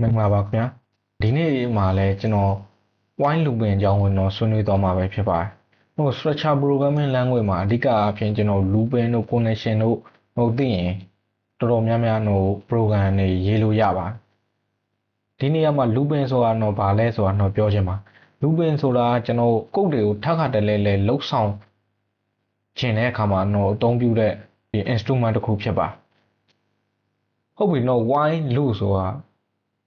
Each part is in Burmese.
မင်္ဂလာပါခင်ဗျာဒီနေ့မှာလည်းကျွန်တော် wine looping အကြောင်းဝင်တော့ဆွေးနွေးသွားမှာပဲဖြစ်ပါတယ်ဟို structure programming language မှာအဓိကအဖြစ်ကျွန်တော် looping တို့ connection တို့ဟိုသိရင်တော်တော်များများတော့ program တွေရေးလို့ရပါတယ်ဒီနေရာမှာ looping ဆိုတာတော့ဘာလဲဆိုတာတော့ပြောချင်ပါ looping ဆိုတာကျွန်တော် code တွေကိုထပ်ခါတလဲလဲလှုပ်ဆောင်ခြင်းတဲ့အခါမှာတော့အသုံးပြုတဲ့ဒီ instrument တစ်ခုဖြစ်ပါဟုတ်ပြီနော် wine loop ဆိုတာ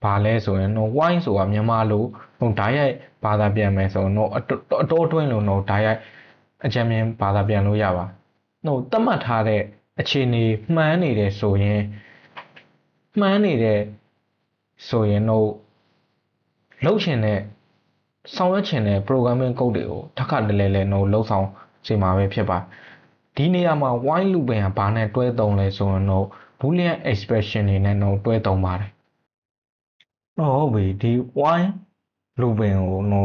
ဘာလဲဆိုရင်တော့ wine ဆိုတာမြန်မာလိုဟိုဓာတ်ရိုက်ဘာသာပြန်မယ်ဆိုတော့အတော်အတွင်းလို့တော့ဓာတ်ရိုက်အကြံဉာဏ်ဘာသာပြန်လို့ရပါဟိုတတ်မှတ်ထားတဲ့အခြေအနေမှန်းနေတယ်ဆိုရင်မှန်းနေတဲ့ဆိုရင်တော့လှုပ်ချင်တဲ့ဆောင်ရွက်ချင်တဲ့ programming code တွေကိုတစ်ခါတလေလေတော့လှုပ်ဆောင်စေမှာပဲဖြစ်ပါဒီနေရာမှာ while loop ကဘာနဲ့တွဲသုံးလဲဆိုရင်တော့ boolean expression တွေနဲ့တော့တွဲသုံးပါတယ် ဟုတ်ပြီဒီ why looping ကို no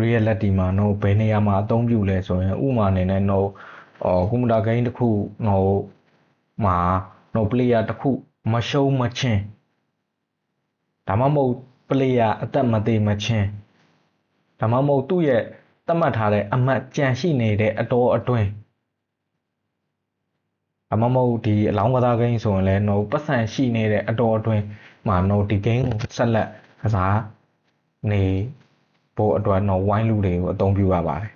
reality မှာ no ဘယ်နေရာမှာအသုံးပြုလဲဆိုရင်ဥပမာအနေနဲ့ no အော်ကွန်ပျူတာ game တစ်ခု no မှာ no player တစ်ခုမရှုံးမချင်းဒါမှမဟုတ် player အသက်မသေးမချင်းဒါမှမဟုတ်သူ့ရဲ့သတ်မှတ်ထားတဲ့အမှတ်ကြံရှိနေတဲ့အတော်အတွင်းအမမဟုတ်ဒီအလောင်းကစားကိန်းဆိုရင်လည်း no ပတ်စံရှိနေတဲ့အတော်အတွင်း မှာ no ဒီ game ကိုဆက်လက်ကစားနေဖို့အတွက် no wine လူတွေကိုအသုံးပြုရပါတယ်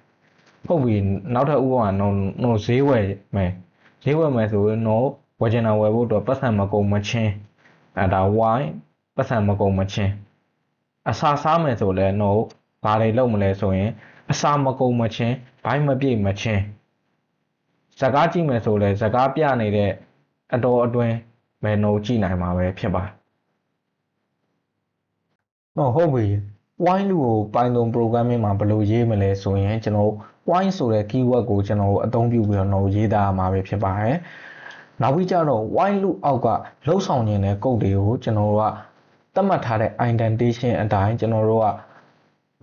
ဟုတ်ပြီနောက်ထပ်ဥပမာ no no ဈေးဝယ်မယ်ဈေးဝယ်မယ်ဆိုရင် no ဝယ်ချင်တာဝယ်ဖို့အတွက်ပတ်စံမကုန်မချင်းအဲဒါ wine ပတ်စံမကုန်မချင်းအစာစားမယ်ဆိုလဲ no ဘာတွေလုပ်မလဲဆိုရင်အစာမကုန်မချင်းဘိုင်းမပြည့်မချင်းဇကားကြည့်မယ်ဆိုလဲဇကားပြနေတဲ့အတော်အတွင်းမယ်နိုကြည့်နိုင်မှာပဲဖြစ်ပါ ဟုတ်ဟုတ်ပြီ wine လူကို Python programming မှာဘယ်လိုရေးမလဲဆိုရင်ကျွန်တော် wine ဆိုတဲ့ keyword ကိုကျွန်တော်အသုံးပြုပြီးတော့ရေးသားရမှာပဲဖြစ်ပါတယ်နောက်ပြီးကြတော့ wine လူအောက်ကလှုပ်ဆောင်နေတဲ့ code တွေကိုကျွန်တော်တို့ကသတ်မှတ်ထားတဲ့ indentation အတိုင်းကျွန်တော်တို့က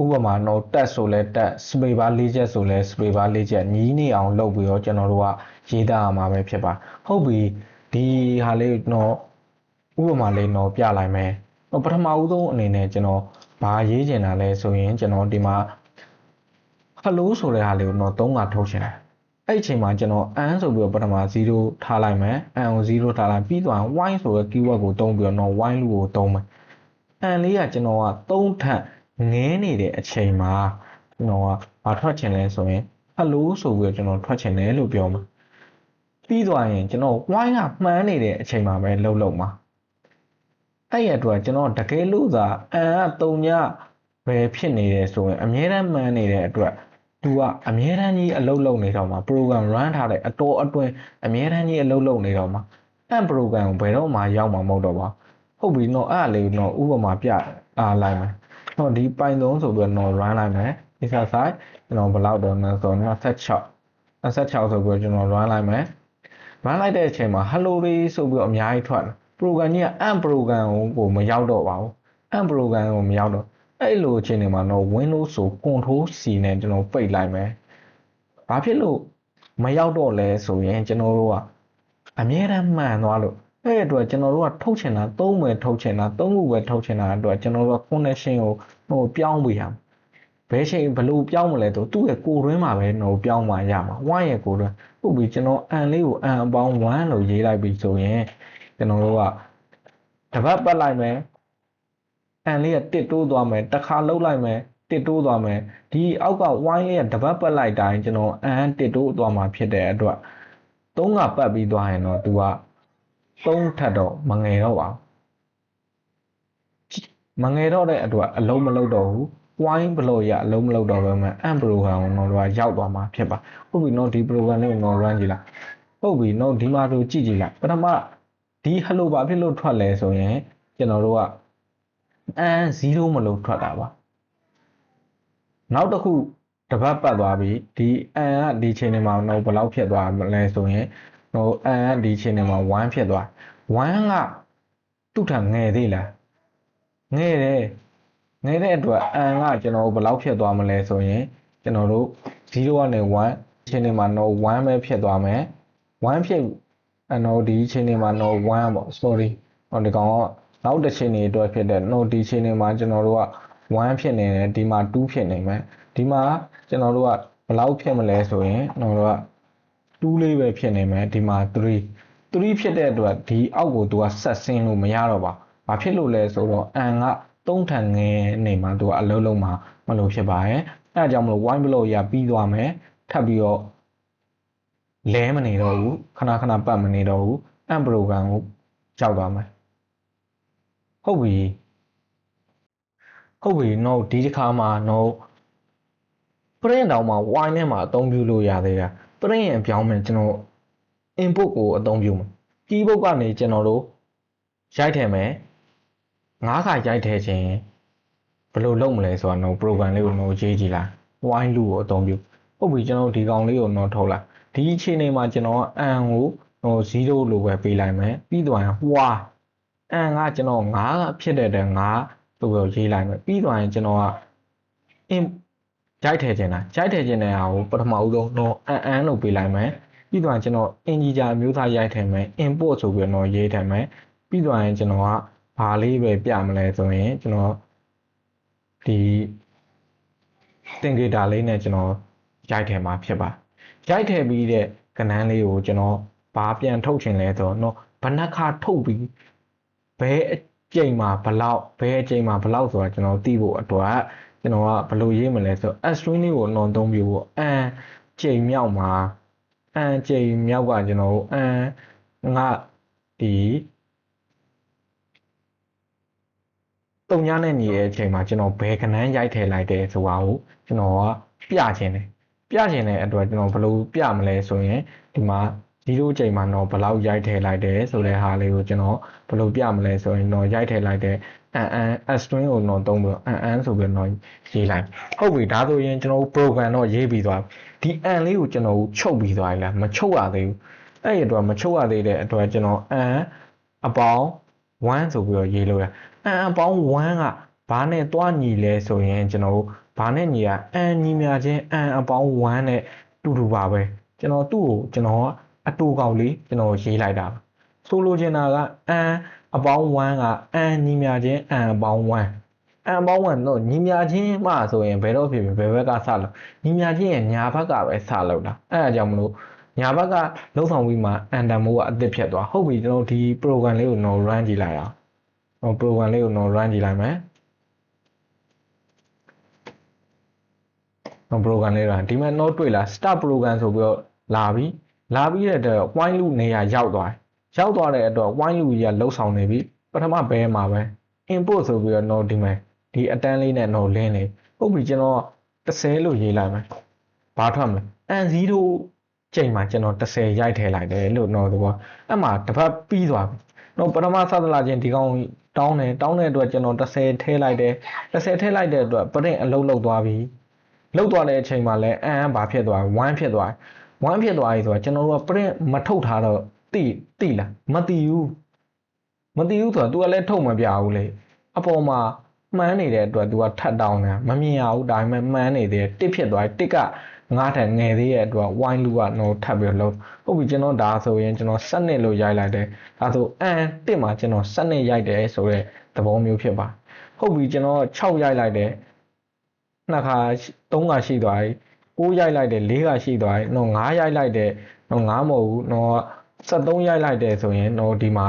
ဥပမာတော့ tag ဆိုလဲ tag space bar ၄ချက်ဆိုလဲ space bar ၄ချက်ညီးနေအောင်လုပ်ပြီးတော့ကျွန်တော်တို့ကရေးသားရမှာပဲဖြစ်ပါဟုတ်ပြီဒီဟာလေးတော့ဥပမာလေးတော့ပြလိုက်မယ် ပထမဦးဆုံးအနေနဲ့ကျွန်တော်ဘာရေးချင်တာလဲဆိုရင်ကျွန်တော်ဒီမှာ hello ဆိုတဲ့ဟာလေးကိုတော့၃ကထုတ်ချင်တယ်အဲ့အချိန်မှာကျွန်တော် an ဆိုပြီးတော့ပထမ0ထားလိုက်မယ် an ကို0ထားလိုက်ပြီးတော့ y ဆိုတဲ့ keyword ကိုသုံးပြီးတော့ y လူကိုသုံးမယ် an လေးကကျွန်တော်က3ထပ်ငဲနေတဲ့အချိန်မှာကျွန်တော်ကဘာထွက်ချင်လဲဆိုရင် hello ဆိုပြီးတော့ကျွန်တော်ထွက်ချင်တယ်လို့ပြောမှာပြီးသွားရင်ကျွန်တော် y ကမှန်းနေတဲ့အချိန်မှာပဲလှုပ်လှုပ်မှာ အဲ့ရအတွက်ကျွန်တော်တကယ်လို့သာအန်ကတုံညပဲဖြစ်နေတယ်ဆိုရင်အမြဲတမ်းမှန်းနေတဲ့အတွက်သူကအမြဲတမ်းကြီးအလုပ်လုပ်နေတော့မှာ program run ထားတဲ့အတော်အတွင်းအမြဲတမ်းကြီးအလုပ်လုပ်နေတော့မှာအဲ့ program ကိုဘယ်တော့မှရောက်မှာမဟုတ်တော့ပါဟုတ်ပြီနော်အဲ့လေးတော့ဥပမာပြအားလိုက်မယ်တော့ဒီ Python ဆိုပြီးတော့ run လိုက်မယ် exercise ကျွန်တော်ဘယ်လောက်တော့လဲဆိုတော့26 26ဆိုပြီးတော့ကျွန်တော် run လိုက်မယ် run လိုက်တဲ့အချိန်မှာ hello လေးဆိုပြီးတော့အများကြီးထွက်တယ် program ကြီးက amp program ကိုမရောက်တော့ပါဘူး amp program ကိုမရောက်တော့အဲ့လိုအချိန်တွေမှာတော့ windows ဆို control c နဲ့ကျွန်တော်ပိတ်လိုက်မယ်ဘာဖြစ်လို့မရောက်တော့လဲဆိုရင်ကျွန်တော်တို့ကအမြဲတမ်းမှန်သွားလို့အဲ့အတွက်ကျွန်တော်တို့ကထုတ်ချင်တာသုံးပဲထုတ်ချင်တာသုံးခုပဲထုတ်ချင်တာအတွက်ကျွန်တော်တို့က connection ကိုဟိုပြောင်းပေးရမှာဘယ်ချိန်ဘလို့ပြောင်းမလဲဆိုသူ့ရဲ့ကိုယ်တွင်းမှာပဲဟိုပြောင်းမှရမှာ1ရဲ့ကိုယ်တွင်းဟုတ်ပြီကျွန်တော်အန်လေးကိုအန်အပေါင်း1လို့ရေးလိုက်ပြီဆိုရင် ကျွန်တော်တို့ကတပတ်ပတ်လိုက်မယ်အန်လေးကတစ်တိုးသွားမယ်တစ်ခါလှုပ်လိုက်မယ်တစ်တိုးသွားမယ်ဒီအောက်က wine လေးကတပတ်ပတ်လိုက်တိုင်းကျွန်တော်အန်တစ်တိုးသွားမှာဖြစ်တဲ့အတွက်သုံးကပတ်ပြီးသွားရင်တော့သူကသုံးထပ်တော့မငယ်တော့ပါမငယ်တော့တဲ့အတွက်အလုံးမလုံးတော့ဘူး wine ဘလို့ရအလုံးမလုံးတော့ပဲမဲ့ amp program ကိုတော့ရောက်သွားမှာဖြစ်ပါဟုတ်ပြီနော်ဒီ program လေးကိုတော့ run ကြည့်လိုက်ဟုတ်ပြီနော်ဒီမှာဆိုကြည့်ကြည့်လိုက်ပထမ ဒီ hello ဘာဖြစ်လို့ထွက်လဲဆိုရင်ကျွန်တော်တို့ကအန်0မလို့ထွက်တာပါနောက်တစ်ခုတပတ်ပတ်သွားပြီဒီအန်ကဒီချိန်နေမှာတော့ဘယ်လောက်ဖြစ်သွားမလဲဆိုရင်ဟိုအန်ကဒီချိန်နေမှာ1ဖြစ်သွား1ကသူ့ထံငယ်သေးလားငယ်တယ်ငယ်တဲ့အတွက်အန်ကကျွန်တော်ဘယ်လောက်ဖြစ်သွားမလဲဆိုရင်ကျွန်တော်တို့0ကနေ1ချိန်နေမှာတော့1ပဲဖြစ်သွားမယ်1ဖြစ် အနော်ဒီချိန်နေမှာတော့1ပေါ့ sorry ဟောဒီကောင်ကနောက်တစ်ချိန်နေအတွက်ဖြစ်တဲ့ no ဒီချိန်နေမှာကျွန်တော်တို့က1ဖြစ်နေတယ်ဒီမှာ2ဖြစ်နေမယ်ဒီမှာကျွန်တော်တို့ကဘယ်လောက်ဖြစ်မလဲဆိုရင်ကျွန်တော်တို့က2လေးပဲဖြစ်နေမယ်ဒီမှာ3 3ဖြစ်တဲ့အတွက်ဒီအောက်ကိုသူကဆက်ဆင်းလို့မရတော့ပါဘာဖြစ်လို့လဲဆိုတော့ n က3ထန်ငယ်နေမှာသူကအလုံးလုံးမှာမလို့ဖြစ်ပါရဲ့အဲအကြောင်းမလို့ wine block ရပြီးသွားမယ်ထပ်ပြီးတော့ လဲမနေတော့ဘူးခဏခဏပတ်မနေတော့ဘူး amp program ကိုကြောက်သွားမယ်ဟုတ်ပြီဟုတ်ပြီ no ဒီတစ်ခါမှာ no print တောင်မှ wine နဲ့မှာအသုံးပြုလို့ရသေးတာ print ရဲ့အပြောင်းမဲ့ကျွန်တော် input ကိုအသုံးပြုမှာ keyboard ကနေကျွန်တော်တို့ရိုက်ထည့်မယ်ငါးခါရိုက်ထည့်ခြင်းဘယ်လိုလုပ်မလဲဆိုတော့ program လေးကိုတော့ရေးကြည့်လိုက် wine loop ကိုအသုံးပြုဟုတ်ပြီကျွန်တော်ဒီကောင်လေးကိုတော့ထုတ်လိုက် ဒီအခြေအနေမှာကျွန်တော်က an ကိုဟို0လို့ပဲပေးလိုက်မယ်ပြီးသွားရင် why an ကကျွန်တော်9ဖြစ်တဲ့တဲ့9လို့ပဲရေးလိုက်မယ်ပြီးသွားရင်ကျွန်တော်က in ဂျိုက်ထည့်ခြင်းလားဂျိုက်ထည့်ခြင်းတဲ့ဟာကိုပထမဦးဆုံးတော့အန်အန်လို့ပေးလိုက်မယ်ပြီးတော့ကျွန်တော် integer အမျိုးသားရိုက်ထည့်မယ် import ဆိုပြီးတော့ရေးထည့်မယ်ပြီးတော့ရင်ကျွန်တော်ကဘာလေးပဲပြမလဲဆိုရင်ကျွန်တော်ဒီတင်ဂေတာလေးနဲ့ကျွန်တော်ရိုက်ထည့်မှာဖြစ်ပါ ရိုက်ထည့်ပြီးတဲ့ကဏ္ဍလေးကိုကျွန်တော်ဘာပြန်ထုတ်ချင်လဲဆိုတော့ဘဏ္ဍခါထုတ်ပြီးဘယ်အကျိန်မှာဘလောက်ဘယ်အကျိန်မှာဘလောက်ဆိုတာကျွန်တော်သိဖို့အတွက်ကျွန်တော်ကဘယ်လိုရေးမလဲဆိုတော့ string လေးကို non သုံးပြဖို့အန်ကျိန်မြောက်မှာအန်ကျိန်မြောက်ကကျွန်တော်တို့အန်ငါဒီတုံညာနဲ့ညီတဲ့အချိန်မှာကျွန်တော်ဘယ်ခဏန်းရိုက်ထည့်လိုက်တယ်ဆိုတာကိုကျွန်တော်ကပြခြင်းတယ် ပြခြင်းတဲ့အတွက်ကျွန်တော်ဘယ်လိုပြမလဲဆိုရင်ဒီမှာ0ချိန်မှာတော့ဘယ်လောက်ရိုက်ထည့်လိုက်တယ်ဆိုတဲ့ဟာလေးကိုကျွန်တော်ဘယ်လိုပြမလဲဆိုရင်တော့ရိုက်ထည့်လိုက်တဲ့ an string ကိုတော့သုံးပြီး an ဆိုပြီးတော့ရေးလိုက်ဟုတ်ပြီဒါဆိုရင်ကျွန်တော် program တော့ရေးပြီးသွားဒီ an လေးကိုကျွန်တော်ချုပ်ပြီးသွားပြီလားမချုပ်ရသေးဘူးအဲ့ဒီအတွက်မချုပ်ရသေးတဲ့အတွက်ကျွန်တော် an အပေါင်း1ဆိုပြီးတော့ရေးလို့ရ an အပေါင်း1ကဘာနဲ့တွားညီလဲဆိုရင်ကျွန်တော် ဘာနဲ့ညီရ an ညီမြချင်း an အပေါင်း1နဲ့တူတူပါပဲကျွန်တော်သူ့ကိုကျွန်တော်အတူကောင်လေးကျွန်တော်ရေးလိုက်တာဆိုလိုချင်တာက an အပေါင်း1က an ညီမြချင်း an အပေါင်း1 an အပေါင်း1တော့ညီမြချင်းမှဆိုရင်ဘယ်တော့ဖြစ်ဖြစ်ဘယ်ဘက်ကစလို့ညီမြချင်းရဲ့ညာဘက်ကပဲစလို့တာအဲအကြောင်းမလို့ညာဘက်ကလုံဆောင်ပြီးမှ an တန်မိုးကအသစ်ဖြစ်သွားဟုတ်ပြီကျွန်တော်ဒီ program လေးကိုတော့ run ကြည့်လိုက်အောင်ဟော program လေးကိုတော့ run ကြည့်လိုက်မယ် program လေး run ဒီမှာ note တွေ့လား start program ဆိုပြီးတော့လာပြီလာပြီးတဲ့အတွက် while loop နေရာရောက်သွားတယ်ရောက်သွားတဲ့အတွက် while loop ကြီးကလှုပ်ဆောင်နေပြီပထမဘဲမှာပဲ input ဆိုပြီးတော့ no ဒီမှာဒီအတန်းလေးနဲ့ no လင်းနေဟုတ်ပြီကျွန်တော်30လို့ရေးလိုက်မယ်ဘာထွက်မလဲ n 0ချိန်မှာကျွန်တော်30ရိုက်ထည့်လိုက်တယ်လို့ no သဘောအဲ့မှာတစ်ပတ်ပြီးသွားပြီတော့ပထမစသလာချင်းဒီကောင်တောင်းတယ်တောင်းတဲ့အတွက်ကျွန်တော်30ထည့်လိုက်တယ်30ထည့်လိုက်တဲ့အတွက် print အလုံးလုံးသွားပြီ လောက်သွားတဲ့အချိန်မှာလဲအန်ဘာဖြစ်သွား1ဖြစ်သွား1ဖြစ်သွားပြီဆိုတော့ကျွန်တော်တို့က print မထုတ်ထားတော့တိတိလားမတိဘူးမတိဘူးဆိုတော့ तू ကလည်းထုတ်မပြဘူးလေအပေါ်မှာမှန်းနေတဲ့အတွက် तू ကထတ်တောင်းတယ်မမြင်ရဘူးဒါပေမဲ့မှန်းနေသေးတယ်တစ်ဖြစ်သွားတစ်ကငါးထက်ငယ်သေးရဲ့အတွက် wine လူကတော့ထပ်ပြီးလို့ဟုတ်ပြီကျွန်တော်ဒါဆိုရင်ကျွန်တော်7နှစ်လို့ရိုက်လိုက်တယ်ဒါဆိုအန်တစ်မှာကျွန်တော်7နှစ်ရိုက်တယ်ဆိုတော့သဘောမျိုးဖြစ်ပါဟုတ်ပြီကျွန်တော်6ရိုက်လိုက်တယ် နှစ်ခါ3ခါရှိသွားပြီ6ရိုက်လိုက်တယ်4ခါရှိသွားပြီတော့9ရိုက်လိုက်တယ်တော့9မဟုတ်ဘူးတော့73ရိုက်လိုက်တယ်ဆိုရင်တော့ဒီမှာ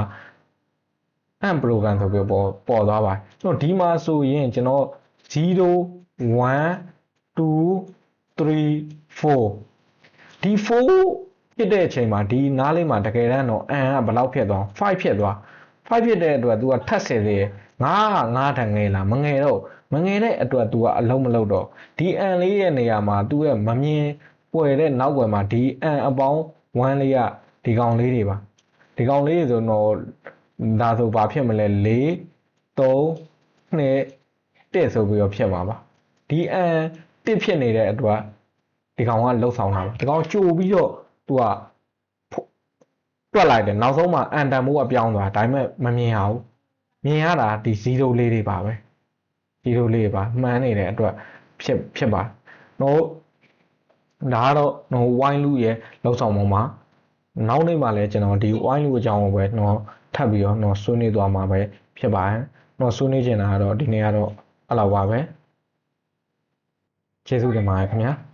အမ် program ဆိုပြီးပေါ်ပေါ်သွားပါကျွန်တော်ဒီမှာဆိုရင်ကျွန်တော်0 1 2 3 4ဒီ4ဖြစ်တဲ့အချိန်မှာဒီနားလေးမှာတကယ်တမ်းတော့အန်ကဘယ်လောက်ဖြစ်သွား5ဖြစ်သွား5ဖြစ်တဲ့အတွက် तू ကထပ်ဆယ်သေးတယ်ငါကငါထငယ်လားမငယ်တော့ မငယ်တဲ့အတွက် तू ကအလုံးမလုံးတော့ဒီအန်လေးရဲ့နေရာမှာ तू ရဲ့မမြင်ပွယ်တဲ့နောက်ွယ်မှာဒီအန်အပေါင်း1လေးကဒီကောင်လေးတွေပါဒီကောင်လေးဆိုတော့ဒါဆိုဘာဖြစ်မလဲ4 3 2 1ဆိုပြီးတော့ဖြစ်မှာပါဒီအန်တစ်ဖြစ်နေတဲ့အတွက်ဒီကောင်ကလှုပ်ဆောင်တာပါဒီကောင်ကြိုပြီးတော့သူကတွက်လိုက်တယ်နောက်ဆုံးမှာအန်တန်မိုးကပြောင်းသွားဒါပေမဲ့မမြင်ရဘူးမြင်ရတာဒီ0လေးတွေပါပဲ 0လေးပါမှန်းနေတဲ့အတွက်ဖြစ်ဖြစ်ပါတော့ဒါကတော့ no wine လူရဲ့လောက်ဆောင်ပုံမှာနောက်နေ့မှာလည်းကျွန်တော်ဒီ wine လူအကြောင်းကိုပဲတော့ထပ်ပြီးတော့တော့ဆွေးနွေးသွားမှာပဲဖြစ်ပါတယ်။တော့ဆွေးနွေးချင်တာကတော့ဒီနေ့ကတော့အဲ့လောက်ပါပဲ။ကျေးဇူးတင်ပါတယ်ခင်ဗျာ။